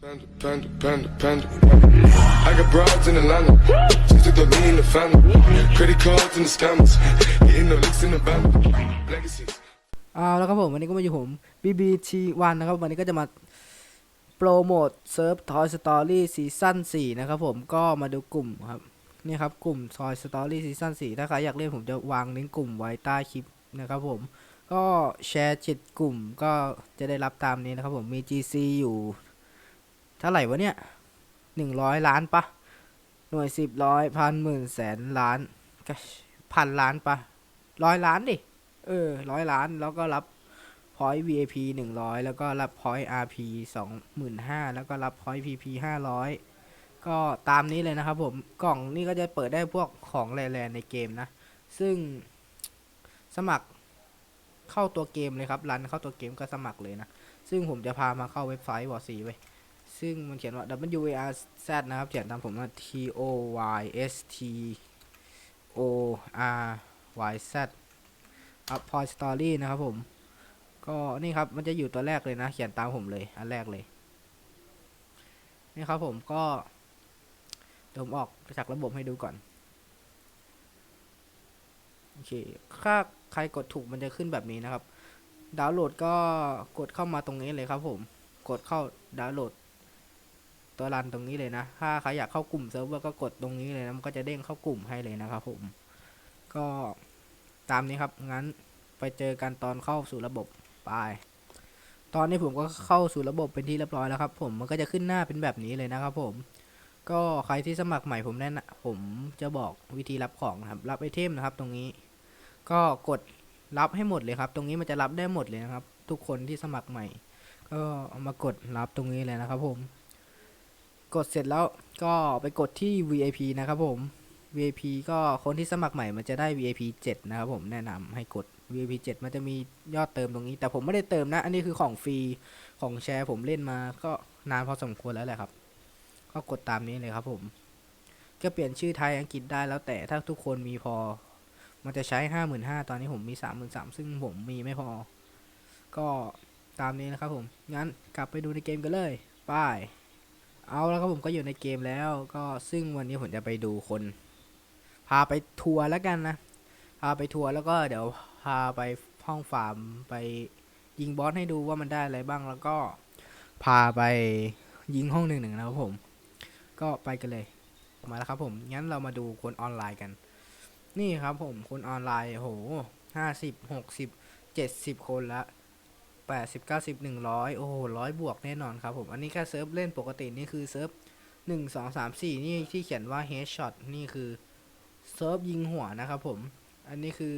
Panda, panda, panda, panda. I got broads in Atlanta. Just took the in the family. Credit cards and the scammers. Getting no licks in the band. Legacies. เอาแล้วครับผมวันนี้ก็มาอยู่ผม BBT1 นะครับวันนี้ก็จะมาโปรโมทเซิร์ฟ Toy Story ซีซั่น4นะครับผมก็มาดูกลุ่มครับนี่ครับกลุ่ม Toy Story ซีซั่น4ถ้าใครอยากเล่นผมจะวางลิงก์กลุ่มไว้ใต้คลิปนะครับผมก็แชร์จิตกลุ่มก็จะได้รับตามนี้นะครับผมมี GC อยู่ เท่าไหร่วะเนี่ย100ล้านปะหน่วยสิบร้อยพันหมื่นแสนล้านพันล้านปะร้อยล้านดิ เออร้อยล้านแล้วก็รับ point VIP หนึ่งร้อยแล้วก็รับ point RP สองหมื่นห้าแล้วก็รับ point PP ห้าร้อยก็ตามนี้เลยนะครับผมกล่องนี่ก็จะเปิดได้พวกของแร่ๆในเกมนะ ซึ่งสมัครเข้าตัวเกมเลยครับ รันเข้าตัวเกมก็สมัครเลยนะ ซึ่งผมจะพามาเข้าเว็บไซต์วอร์ซีไว้ ซึ่งมันเขียนว่า W A R Z นะครับ เขียนตามผมว่า T O Y S T O R Y Z อัพพอยสตอรี่นะครับผม ก็นี่ครับมันจะอยู่ตัวแรกเลยนะ เขียนตามผมเลย อันแรกเลย นี่ครับผมก็เดี๋ยวผมออกจากระบบให้ดูก่อน โอเค ถ้าใครกดถูกมันจะขึ้นแบบนี้นะครับ ดาวน์โหลดก็กดเข้ามาตรงนี้เลยครับผม กดเข้าดาวน์โหลด ตัวรันตรงนี้เลยนะ ถ้าใครอยากเข้ากลุ่มเซิร์ฟเวอร์ก็กดตรงนี้เลยนะมันก็จะเด้งเข้ากลุ่มให้เลยนะครับผม ก็ตามนี้ครับ งั้นไปเจอกันตอนเข้าสู่ระบบไปตอนนี้ผมก็เข้าสู่ระบบเป็นที่เรียบร้อยแล้วครับ ผมมันก็จะขึ้นหน้าเป็นแบบนี้เลยนะครับผม ก็ใครที่สมัครใหม่ผมแนะนำผมจะบอกวิธีรับของครับ รับไอเทมนะครับ ตรงนี้ ก็กดรับให้หมดเลยครับ ตรงนี้มันจะรับได้หมดเลยนะครับ ทุกคนที่สมัครใหม่ ก็เอามากดรับตรงนี้เลยนะครับ ผม กดเสร็จแล้วก็ไปกดที่ VIP นะครับผม VIP ก็คนที่สมัครใหม่มันจะได้ VIP 7 นะครับผมแนะนำให้กด VIP 7 มันจะมียอดเติมตรงนี้ แต่ผมไม่ได้เติมนะ อันนี้คือของฟรีของแชร์ผมเล่นมาก็นานพอสมควรแล้วแหละครับ ก็กดตามนี้เลยครับผม ก็เปลี่ยนชื่อไทยอังกฤษได้แล้วแต่ถ้าทุกคนมีพอ มันจะใช้ 55,000ตอนนี้ผมมี 33,000ซึ่งผมมีไม่พอ ก็ตามนี้นะครับผม งั้นกลับไปดูในเกมกันเลยไป เอาแล้วครับผมก็อยู่ในเกมแล้ว ก็ซึ่งวันนี้ผมจะไปดูคน พาไปทัวร์แล้วกันนะ พาไปทัวร์แล้วก็เดี๋ยวพาไปห้องฟาร์มไปยิงบอสให้ดูว่ามันได้อะไรบ้างแล้วก็พาไปยิงห้องหนึ่งหนึ่งนะครับผม ก็ไปกันเลยมาแล้วครับผมงั้นเรามาดูคนออนไลน์กัน นี่ครับผมคนออนไลน์โหห้าสิบหกสิบเจ็ดสิบคนละ แปดสิบเก้าสิบหนึ่งร้อยโอ้โหร้อยบวกแน่นอนครับผม อันนี้แค่เซิร์ฟเล่นปกตินี่คือเซิร์ฟหนึ่งสองสามสี่นี่ที่เขียนว่า headshot นี่คือเซิร์ฟยิงหัวนะครับผม อันนี้คือ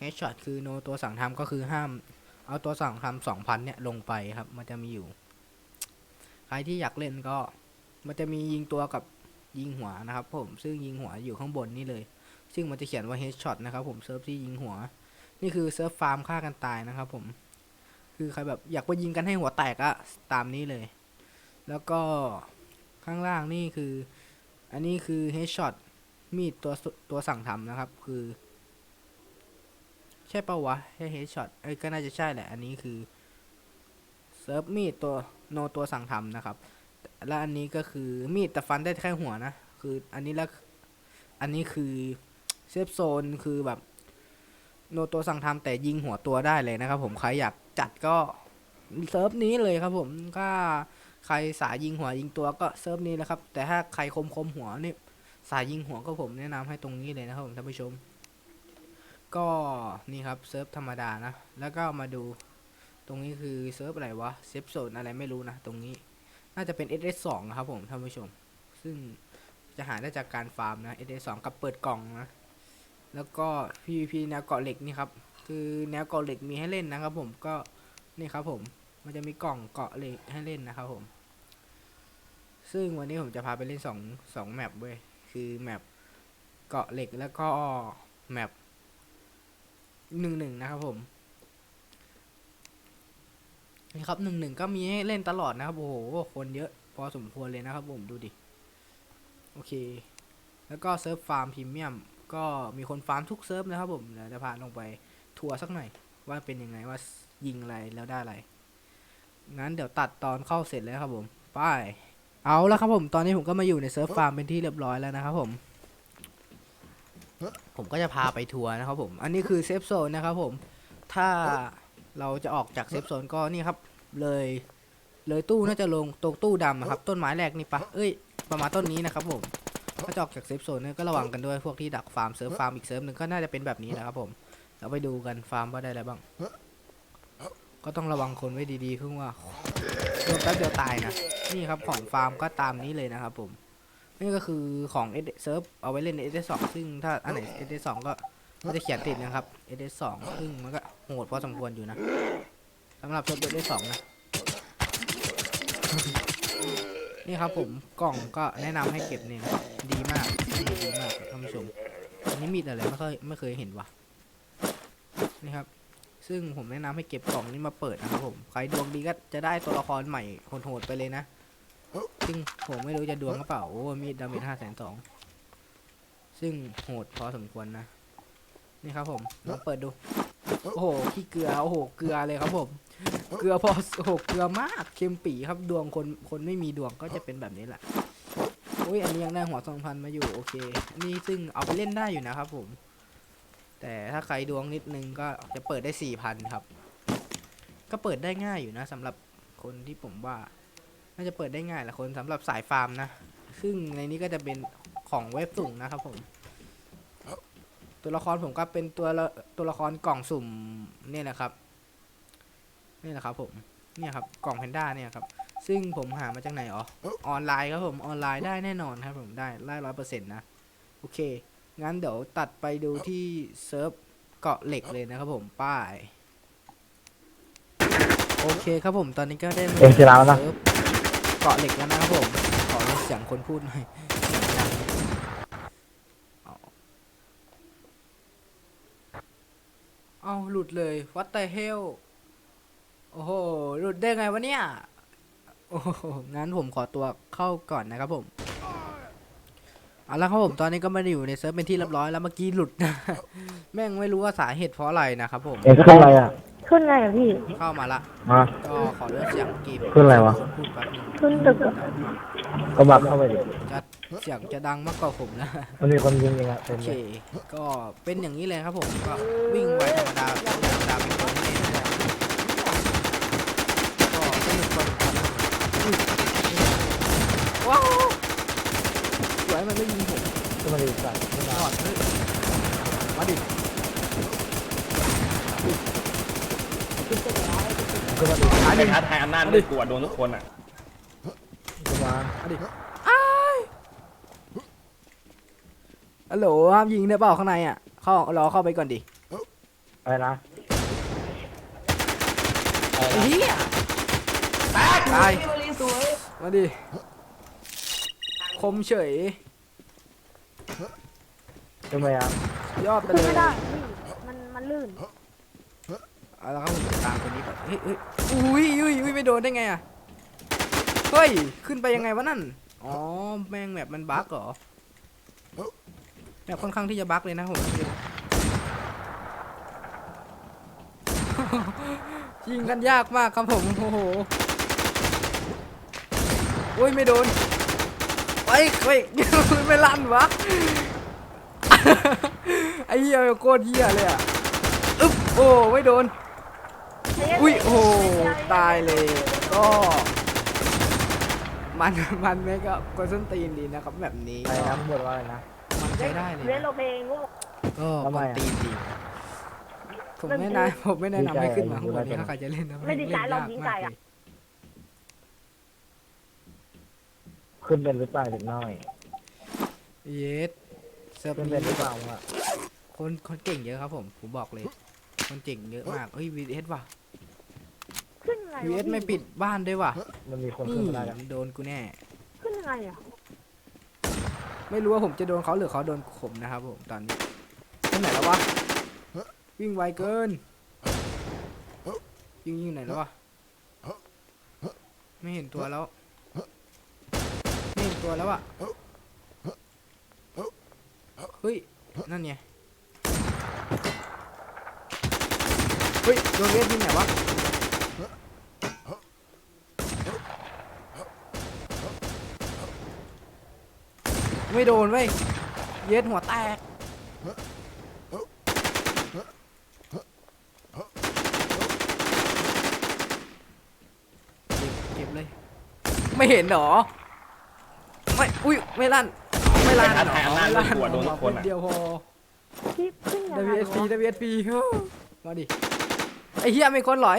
headshot คือโนตัวสั่งทำก็คือห้าม เอาตัวสั่งทำสองพันเนี่ยลงไปครับ มันจะมีอยู่ ใครที่อยากเล่นก็ มันจะมียิงตัวกับยิงหัวนะครับผม ซึ่งยิงหัวอยู่ข้างบนนี่เลย ซึ่งมันจะเขียนว่า headshot นะครับผมเซิร์ฟที่ยิงหัว นี่คือเซิร์ฟฟาร์มฆ่ากันตายนะครับผม คือใครแบบอยากไปยิงกันให้หัวแตกอะตามนี้เลย แล้วก็ข้างล่างนี่คือ อันนี้คือ headshot มีดตัวตัวสั่งทำนะครับ คือ ใช่ปะวะใช่เฮดช็อตเอ้ก็น่าจะใช่แหละ อันนี้คือเซิร์ฟมีดตัวโนตัวสั่งทำนะครับ และอันนี้ก็คือมีดแต่ฟันได้แค่หัวนะ คืออันนี้แล้วอันนี้คือเซฟโซนคือแบบ โนตัวสั่งทำแต่ยิงหัวตัวได้เลยนะครับ ผมใครอยากจัดก็เซิร์ฟนี้เลยครับ ผมถ้าใครสายยิงหัวยิงตัวก็เซิร์ฟนี้แหละครับ แต่ถ้าใครคมคมหัวนี่สายยิงหัวก็ผมแนะนำให้ตรงนี้เลยนะครับผมท่านผู้ชม ก็นี่ครับเซิร์ฟธรรมดานะ แล้วก็มาดูตรงนี้คือเซิร์ฟอะไรวะเซฟโซนอะไรไม่รู้นะ ตรงนี้น่าจะเป็น SS2 นะครับผมท่านผู้ชม ซึ่งจะหาได้จากการฟาร์มนะ SS2 กับเปิดกล่องนะ แล้วก็ PVP แนวเกาะเหล็กนี่ครับ คือแนวเกาะเหล็กมีให้เล่นนะครับ ผมก็นี่ครับผมมันจะมีกล่องเกาะเหล็กให้เล่นนะครับผม ซึ่งวันนี้ผมจะพาไปเล่นสองสองแมปเว้ยคือแมปเกาะเหล็กแล้วก็แมปหนึ่งหนึ่งนะครับผมนี่ครับหนึ่งหนึ่งก็มีให้เล่นตลอดนะครับ โอ้โห คนเยอะพอสมควรเลยนะครับผมดูดิ โอเค แล้วก็เซิร์ฟฟาร์มพรีเมียม ก็มีคนฟาร์มทุกเซิร์ฟนะครับผมเดี๋ยวจะพาลงไปทัวร์สักหน่อย ว่าเป็นยังไงว่ายิงอะไรแล้วได้อะไร งั้นเดี๋ยวตัดตอนเข้าเสร็จแล้วครับผมไปเอาแล้วครับผมตอนนี้ผมก็มาอยู่ในเซิร์ฟฟาร์มเป็นที่เรียบร้อยแล้วนะครับผม ผมก็จะพาไปทัวร์นะครับผม อันนี้คือเซฟโซนนะครับผม ถ้าเราจะออกจากเซฟโซนก็นี่ครับ เลย เลยตู้น่าจะลงตรงตู้ดำอะครับ ต้นไม้แรกนี่ปะเอ้ย ประมาณต้นนี้นะครับผม ถ้าจะออกจากเซฟโซนเนี่ยก็ระวังกันด้วยพวกที่ดักฟาร์มเซิร์ฟฟาร์มอีกเซิร์ฟหนึ่งก็น่าจะเป็นแบบนี้นะครับผมเราไปดูกันฟาร์มว่าได้อะไรบ้าง ก็ต้องระวังคนไว้ดีๆเพิ่งว่าโดนแป๊บเดียวตายนะนี่ครับของฟาร์มก็ตามนี้เลยนะครับผมนี่ก็คือของ S เซิร์ฟเอาไว้เล่นใน S 2ซึ่งถ้าอันไหน S 2ก็ก็จะเขียนติดนะครับ S 2ซึ่งมันก็โหดพอสมควรอยู่นะสำหรับเซิร์ฟ S 2นะ นี่ครับผมกล่องก็แนะนำให้เก็บเนี่ยนะดีมากดีมากท่านผู้ชมอันนี้มีดอะไรไม่เคยไม่เคยเห็นว่ะนี่ครับ ซึ่งผมแนะนำให้เก็บกล่องนี้มาเปิดนะครับผมใครดวงดีก็จะได้ตัวละครใหม่โหดๆไปเลยนะซึ่งผมไม่รู้จะดวงหรือเปล่าโอ้มีดดาเมจห้าแสนสองซึ่งโหดพอสมควรนะนี่ครับผมลองเปิดดู โอ้โหขี้เกลือโอ้โหเกลือเลยครับผม เกลือพอโอ้โหเกลือมากเค็มปีครับดวงคนคนไม่มีดวงก็จะเป็นแบบนี้แหละโอ้ยอันนี้ยังได้หัวสองพันมาอยู่โอเคอันนี้ซึ่งเอาไปเล่นได้อยู่นะครับผม แต่ถ้าใครดวงนิดนึงก็จะเปิดได้สี่พันครับ ก็เปิดได้ง่ายอยู่นะสำหรับคนที่ผมว่า น่าจะเปิดได้ง่ายแหละคนสำหรับสายฟาร์มนะซึ่งในนี้ก็จะเป็นของเว็บสุ่มนะครับผมตัวละครผมก็เป็นตัวตัวละครกล่องสุ่มเนี่ยแหละครับ นี่แหละครับผมเนี่ยครับกล่องแพนด้าเนี่ยครับซึ่งผมหามาจากไหนอ๋อออนไลน์ครับผมออนไลน์ได้แน่นอนครับผมได้ได้ร้อยเปอร์เซ็นต์นะโอเค งั้นเดี๋ยวตัดไปดูที่เซิร์ฟเกาะเหล็กเลยนะครับผมป้ายโอเคครับผมตอนนี้ก็ได้มาเอ็มศิลาแล้วนะเซิร์ฟเกาะเหล็กแล้วนะครับผมขอลดเสียงคนพูดหน่อยเสียงดังเอาเอาหลุดเลย what the hell โอ้โหหลุดได้ไงวะเนี่ย โอ้โห งั้นผมขอตัวเข้าก่อนนะครับผม เอาละครับผม ตอนนี้ก็มาอยู่ในเซิร์ฟเป็นที่เรียบร้อยแล้วเมื่อกี้หลุดนะ แม่งไม่รู้ว่าสาเหตุเพราะอะไรนะครับผม เอ็งขึ้นอะไรอะ ขึ้นไงอะพี่ เข้ามาละ มา ก็ขอเลือกเสียงเกมขึ้นอะไรวะ พูดแป๊บนึงขึ้นตึกอะก็บักเข้าไปดิจะเสียงจะดังมากกว่าผมนะ มันมีคนยิงยังไงเต็โอมเคเลยก็เป็นอย่างนี้เลยครับผม ก็วิ่งไวธรรมดาธรรมดาเป็นคนเล่นนะก็สนุกพอสมควรนะอุ้ยว้าวสวยมันไม่ยิงผม ขึ้นมาดิสัตว์ขึ้นมา ก่อนเฮ้ยมาดิ ขึ้น มาดิมาดิท้าทายอำนาจไม่กลัวโดนทุกคนอะขึ้นมามาดิอ้ายฮัลโหลห้ามยิงได้เปล่าข้างในอะ เข้ารอเข้าไปก่อนดิอะไรนะไอ้เหี้ยตายมาดิ คมเฉยขึ้นมายังยอดไปขึ้นเลไม่ยได้พี่มันมันลื่น เอาละครับผมตามคนนี้ก่อนเฮ้ยเฮ้ยอุ้ยอุ้ยอุ้ยไม่โดนได้ไงอะเฮ้ยขึ้นไปยังไงวะนั่นอ๋อแม่งแบบมันบั๊กเหรอแบบค่อนข้างที่จะบั๊กเลยนะผมยิงกันยากมากครับผมโอ้โหโอ้ยไม่โดนไปไปไม่ลั่นวะไอ้เหี้ยโคตรเหี้ยเลยอะอึ๊บโอ้ไม่โดน อุ้ยโอ้โหตายเลยก็มันมันไม่ก็กดส้นตีนดีนะครับแบบนี้อะไรก็นะหมดว่าอะไรนะมันใช้ได้เลยเล่นนะโลเพลงโง่ก็ทำกไมดอะ ตีนดีผมไม่แนะผมไม่แนะนำให้ขึ้นมาข้างบนนี้ถ้าใครจะเล่นนะไม่ดีใจหรอกยิงไก่เลอะ ยขึ้นเป็นหรือเปล่าเด็กน้อยเยสเซิร์ฟขึ้นเป็นหนี้รือเปล่าอะคนคนเก่งเยอะครับผมผมบอกเลย คนเก่งเยอะมากเฮ้ยวีเอสว่ะ ขึ้นไงวีเอสไม่ปิดบ้านด้วยว่ะมันมีคนนี่ขึ้นมาได้แล้วโดนกูแน่ ขึ้นยังไงอะไม่รู้ว่าผมจะโดนเขาหรือเขาโดนผมนะครับผมตอนนี้ที่ไหนแล้ววะวิ่งไวเกินยิงยิงไหนแล้ววะไม่เห็นตัวแล้วไม่เห็นตัวแล้วอะเฮ้ยนั่นไงเฮ้ยโดนเวทยิงไหนวะ ไม่โดนเว้ย เย็ดหัวแตก เก็บเก็บเลย ไม่เห็นเหรอ ไม่ อุ้ย ไม่ลั่น ไม่ลั่นแต่ถ้าแทนหน้าไม่น่ากลัวโดนทุกคนหัวอะเดียวพอ พี่ขึ้นยังไง WSP วะ WSP มาดิ ไอ้เหี้ยมีคนหลอย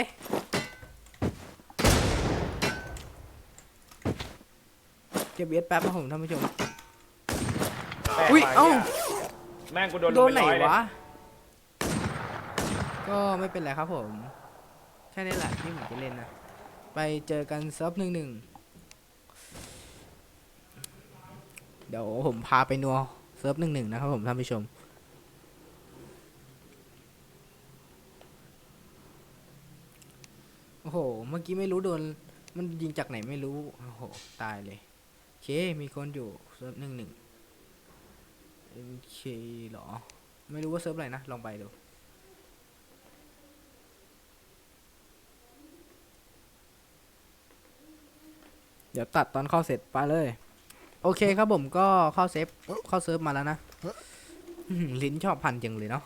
เก็บเอสแป๊บนะผมท่านผู้ชม อุ้ย เอ้า แม่งกูโดนโดนไหนเป็ร้อยเลยวะ ก็ไม่เป็นไรครับผม แค่นี้แหละที่ผมจะเล่นนะ ไปเจอกันเซิร์ฟหนึ่งหนึ่ง เดี๋ยวผมพาไปนัวเซิร์ฟหนึ่งหนึ่งนะครับผมท่านผู้ชม โอ้โห เมื่อกี้ไม่รู้โดน มันยิงจากไหนไม่รู้ โอ้โห ตายเลย โอเค มีคนอยู่เซิร์ฟหนึ่งหนึ่ง MK เคหรอ ไม่รู้ว่าเซิร์ฟอะไรนะ ลองไปดูเดี๋ยวตัดตอนเข้าเสร็จไปเลย โอเคครับผมก็เข้าเซฟเข้าเซิร์ฟมาแล้วนะลิ้นชอบพันจังเลยเนาะ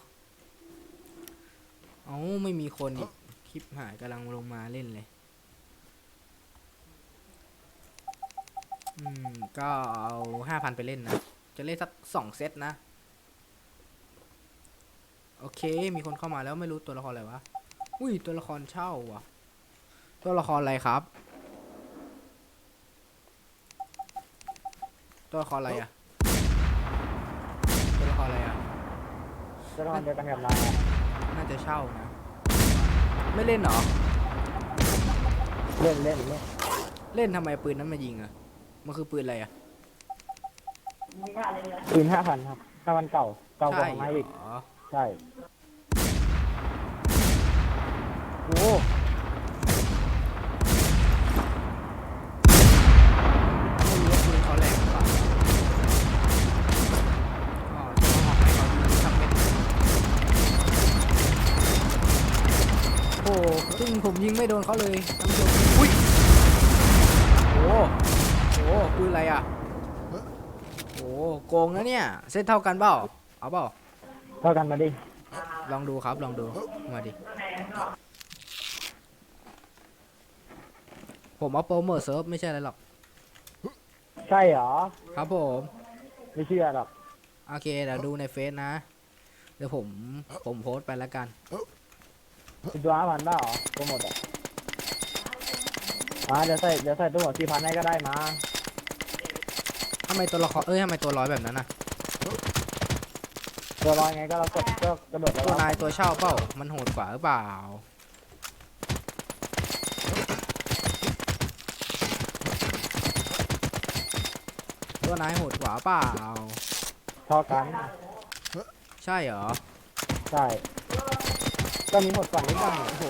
เอ้าไม่มีคนอีกคลิปหายกำลังลงมาเล่นเลย อืม ก็เอาห้าพันไปเล่นนะ จะเล่นสักสองเซตนะ โอเค มีคนเข้ามาแล้วไม่รู้ตัวละครอะไรวะ อุ้ย ตัวละครเช่าว่ะตัวละครอะไรครับ ตัวละครอะไรอะตัวละครอะไรอะจะนอนเดียวกันกับเราน่าจะเช่านะ ไม่เล่นเหรอ เล่นเล่นเล่นเล่นทำไมปืนนั้นมายิงอะมันคือปืนอะไรอะ ปืนห้าพันครับห้าพันเก่าเก่ากว่าใช่ของไม้อีก เหรอใช่ โอ้ไม่รู้ว่าปืนเขาแรงหรือเปล่าก็จะมาบอกให้เขายิงสักเม็ดโอ้โหซึ่งผมยิงไม่โดนเขาเลยท่านผู้ชมอุ้ยโอ้โหโอ้โหปืนอะไรอะ โอ้โหโกงนะเนี่ย เซตเท่ากันเปล่าเอาเปล่าเท่ากันมาดิลองดูครับลองดูมาดิ ผมเอาโปรโมทเซิร์ฟไม่ใช่อะไรหรอกใช่เหรอ ครับผม ไม่เชื่อหรอกโอเคเดี๋ยวดูในเฟซนะ เดี๋ยวผมผมโพสต์ไปแล้วกันเป็นตัวห้าพันได้เหรอตัวหมดอะมาเดี๋ยวใส่เดี๋ยวใส่ตัวหมดสี่พันให้ก็ได้มาทำไมตัวละครเอ้ยทำไมตัวร้อยแบบนั้นน่ะ ตัวลอยไงก็เรากดก็กระโดดแล้วตัวเรานายตัวเช่าเปล่า มันโหดกว่าหรือเปล่า ตัวนายโหดกว่าเปล่า เท่ากัน ใช่เหรอ ใช่ก็มีหมดก่อนนิดหน่อยโอ้โห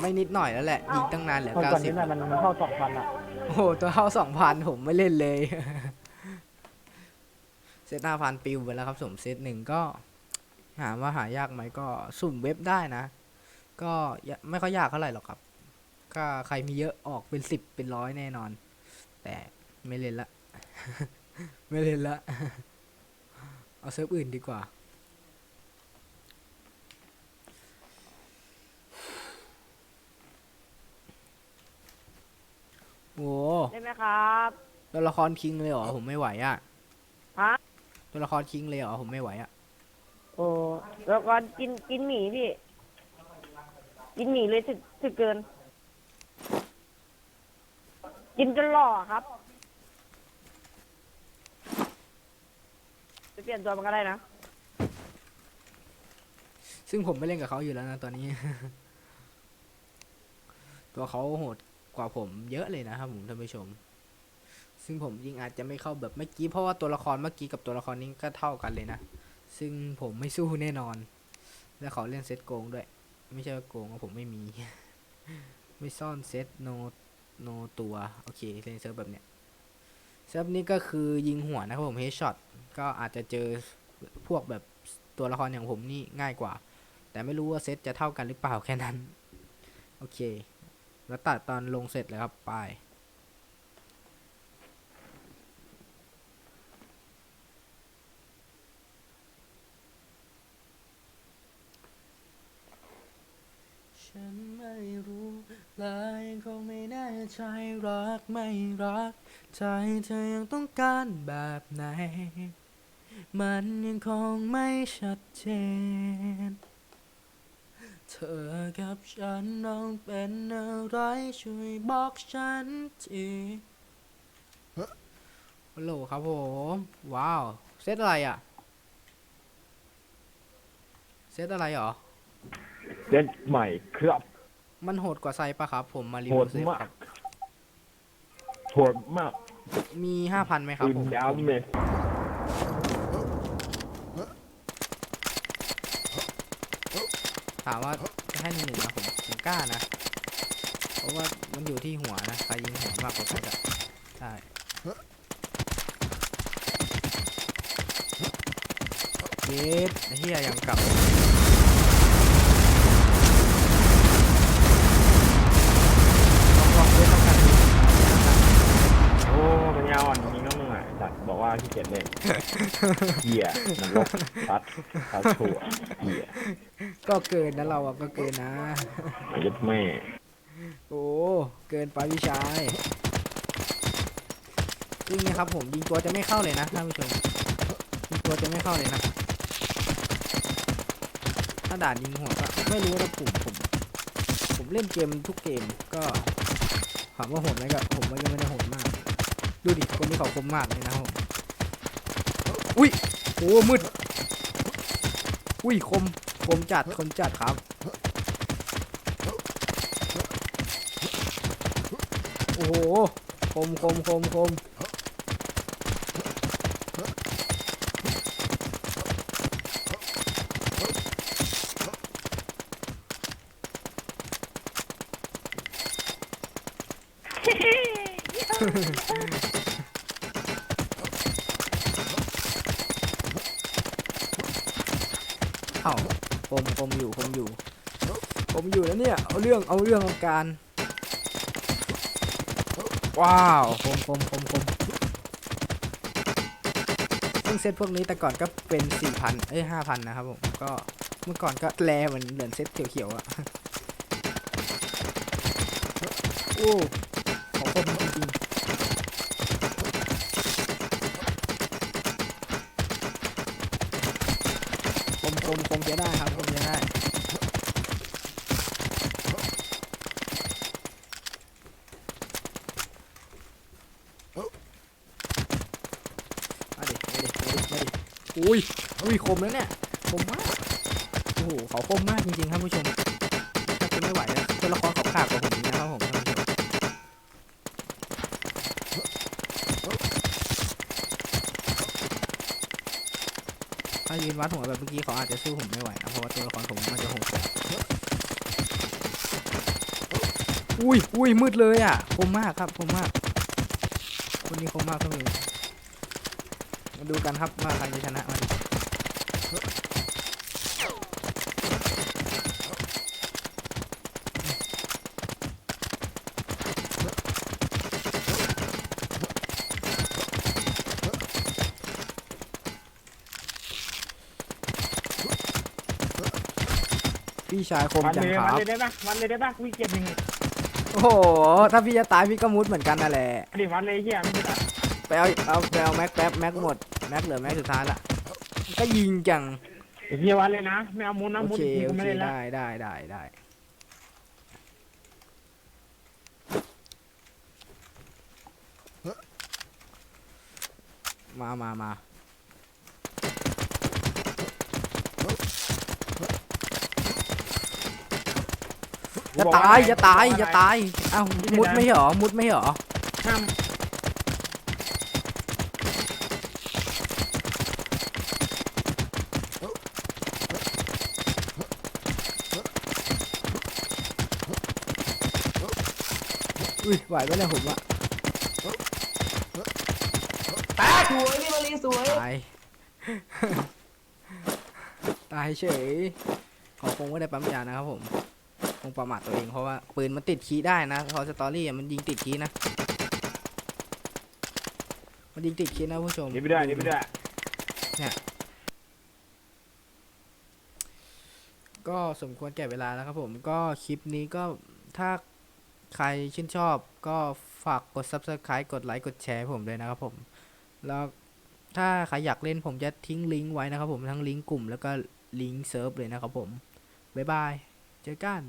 ไม่นิดหน่อยแล้วแหละ ยิงตั้งนานเหลือหมดเก้าก่อนสินิบดหน่อยมันมันเท่าสองพันอะ โอ้โห ตัวเท่าสองพันผมไม่เล่นเลยเซ ตห้าพันปิวไปแล้วครับสมเซตหนึ่งก็หาว่าหายากไหมก็สุ่มเว็บได้นะ ก็อย่าไม่ค่อยยากเท่าไหร่หรอกครับ ก็ใครมีเยอะออกเป็นสิบเป็นร้อยแน่นอน แต่ไม่เล่นละ ไม่เล่นละ เอาเซิร์ฟอื่นดีกว่า โอ้ได้ไหมครับตัวละครคิงเลยเหรอ ผมไม่ไหวอะฮะ ตัวละครคิงเลยเหรอผมไม่ไหวอะโอ้แล้วก็กินกินหมี่พี่ กินหมี่เลยถึกถึกเกิน กินจนหล่อครับไปเปลี่ยนตัวมันก็ได้นะซึ่งผมไม่เล่นกับเขาอยู่แล้วนะตอนนี้ ตัวเขาโหดกว่าผมเยอะเลยนะครับผมท่านผู้ชม ซึ่งผมยิงอาจจะไม่เข้าแบบเมื่อกี้เพราะว่าตัวละครเมื่อกี้กับตัวละครนี้ก็เท่ากันเลยนะ ซึ่งผมไม่สู้แน่นอน และเขาเล่นเซตโกงด้วย ไม่ใช่ว่าโกงว่าผมไม่มี ไม่ซ่อนเซตโนโนตัวโอเคเล่นเซิร์ฟแบบเนี้ยเซิร์ฟนี้ก็คือยิงหัวนะครับผมเฮดช็อตก็อาจจะเจอพวกแบบตัวละครอย่างผมนี่ง่ายกว่า แต่ไม่รู้ว่าเซตจะเท่ากันหรือเปล่าแค่นั้น โอเค แล้วตัดตอนลงเสร็จเลยครับไป เลยยังคงไม่แน่ใจรักไม่รัก ใจเธอยังต้องการแบบไหน มันยังคงไม่ชัดเจน เธอกับฉันน้องเป็นอะไรช่วยบอกฉันทีฮัลโหลครับผม ว้าว เซตอะไรอะ เซตอะไรหรอ เล่นใหม่ครับ มันโหดกว่าไซปะครับ ผมมารีโหวิดวเซตมาคกรับ โหดมากมีห้าพันไหมครับปืนผมดาวเมจถามว่าจะให้หนึ่งหนึ่งนะผมผมกล้านะ เพราะว่ามันอยู่ที่หัวนะใครยิงหัวมากกว่ากันอะใช่เย็ดไอ้เฮียยังกลับ ลองลองเล่นต้องกันดู โอ้ปัญญาอ่อนจริงๆนะมึงอะจัดบอ กว่าขี้เกียจเล่นเหี้ยมันลกตัดตัดถั่วเหี้ยก็เกินนะเราอะก็เกินนะ มันยึดแม่โอ้เกินไปพี่ชายยิงเนะครับผมยิงตัวจะไม่เข้าเลยนะท่านผู้ชมยิงตัวจะไม่เข้าเลยนะถ้าด่านยิงหัวก็ไม่รู้นะผมผม ผมเล่นเกมทุกเกมก็ถามว่าโหดไหมก็ผมว่ายังไม่ได้โหดมาก ดูดิคนนี้เขาคมมากเลยนะครับผม อุ้ยโอ้มืด อุ้ยคม คมจัด คมจัดครับ โอ้โห คมคมคมคม อ้าคมคมอยู่คมอยู่คมอยู่แล้วเนี่ย เอาเรื่อง เอาเรื่องเอาการ ว้าวคมคมคมคมซึ่งเซตพวกนี้แต่ก่อนก็เป็น4,000เอ้ย5,000นนะครับผม ก็เมื่อก่อนก็แลเหมือนเหมือนเซตเขียวๆอะโอ้ของคมจริง อุ้ยอุ้ยคมแล้วเนี่ยคมมากโอ้โหเขาคมมากจริงๆครับผู้ชมถ้าคุณไม่ไหวแล้วตัวละครเขาขาดกว่าผมนะครับผมถ้ายืนวัดหัวแบบเมื่อกี้เขาอาจจะสู้ผมไม่ไหวนะเพราะว่าตัวละครผมมันจะโหดอุ้ยอุ้ยมืดเลยอะคมมากครับคมมากคนนี้คมมากท่านผู้ชม มาดูกันครับว่าใครจะชนะมาดิพี่ชายคมวันจังเลยควันรับ เลยได้ปะวันเลยได้ปะวิเกียจหนึ่งโอ้โห ถ้าพี่จะตายพี่ก็มุดเหมือนกันนั่นแหละ ดิวันเลยเหี้ยไม่ได้ไปเอาเอาไปเอาแม็กแป๊บแม็กหมด แม็กเหลือแม็กสุดท้ายละก็ยิงจังเหี้ยวันเลยนะ ไม่เอามุนนะโอมุนเคอีกทีโอกูเคไม่ได้ละได้ได้ได้ได้มามามาจะตายจะตายจะตายเอ้ามุดไม่เหรอมุดไม่เหรอห้าม อุ้ยไหวไหมเนี่ยผมอะสวยพี่มารีสวย ตาย ตายเฉย ขอคงไม่ได้ปั๊มยานะครับผม คงประมาทตัวเองเพราะว่าปืนมันติดคีย์ได้นะพอสตอรี่อะมันยิงติดคีย์นะ มันยิงติดคีย์นะผู้ชมหนีไม่ได้หนีไม่ได้ ก็สมควรแก่เวลาแล้วครับผมก็คลิปนี้ก็ถ้า ใครชื่นชอบก็ฝากกด subscribe กดไลค์ กดแชร์ผมด้วยนะครับผม แล้วถ้าใครอยากเล่นผมจะทิ้งลิงก์ไว้นะครับผมทั้งลิงก์กลุ่มแล้วก็ลิงก์เซิร์ฟเลยนะครับผม บ๊ายบาย เจอกัน